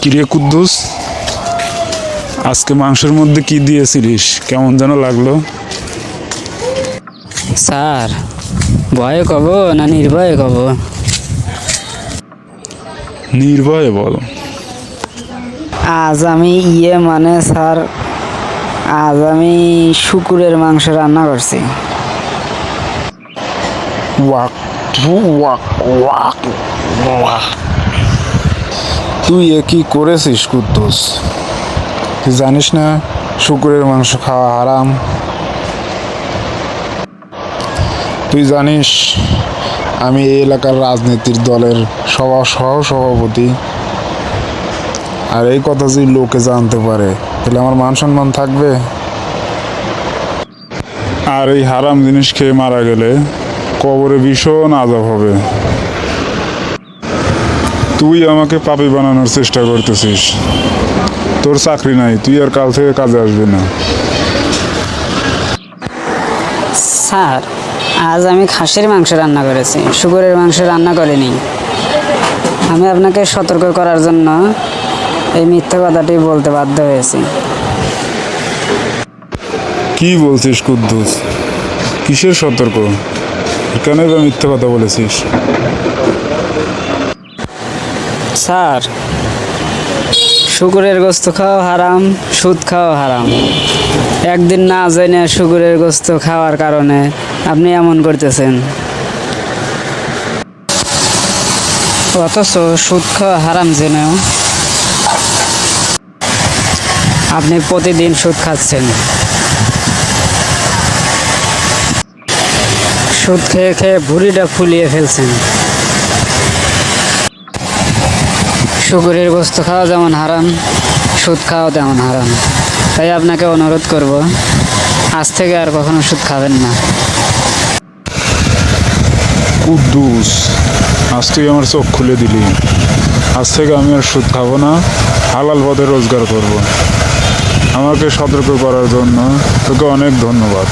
কিরে কুদ্দুস? আজকে মাংসের মধ্যে কি দিয়েছিলিস? কেমন যেন লাগল? স্যার ভয়ে কব না নির্ভয়ে কব? নির্ভয়ে বল। আজ আমি ইয়ে মানে স্যার আজ আমি শুকুরের মাংস রান্না করছি। ওয়াক ওয়াক ওয়াক ওয়াক। তুই এ কি করেছিস কুদ্দুস? তুই জানিস না শুকুরের মাংস খাওয়া হারাম? তুই জানিস আমি এই এলাকার রাজনীতির দলের সভা সহ সভাপতি। আর এই কথা যদি লোকে জানতে পারে, তাহলে আমার মান সম্মান থাকবে? আর এই হারাম জিনিস খেয়ে মারা গেলে কবরে ভীষণ আজাব হবে। তুই আমাকে পাপি বানানোর চেষ্টা করতেছিস। তোর চাকরি নাই তুই আর কাল থেকে কাজে আসবি না। স্যার আজ আমি খাসির মাংস রান্না করেছি শুকুরের মাংস রান্না করিনি। আমি আপনাকে সতর্ক করার জন্য এই মিথ্যা কথাটি বলতে বাধ্য হয়েছি। কি বলছিস কুদ্দুস? কিসের সতর্ক? বা মিথ্যে কথা বলেছিস। স্যার। শুকুরের গোস্ত খাওয়া হারাম, সুদ খাওয়া হারাম। একদিন না জেনে শুকুরের গোস্ত খাওয়ার কারণে আপনি এমন করতেছেন। অথচ সুদ খাওয়া হারাম জেনেও আপনি প্রতিদিন সুদ খাচ্ছেন। সুদ খেয়ে খেয়ে ভুঁড়িটা ফুলিয়ে ফেলছেন। শুকুরের গোস্ত খাওয়া যেমন হারাম, সুদ খাওয়া তেমন হারাম। তাই আপনাকে অনুরোধ করব, আজ থেকে আর কখনো সুদ খাবেন না। কুদ্দুস, আজ তুই আমার চোখ খুলে দিলি। আজ থেকে আমি আর সুদ খাব না, হালাল পথে রোজগার করব। আমাকে সতর্ক করার জন্য তোকে অনেক ধন্যবাদ।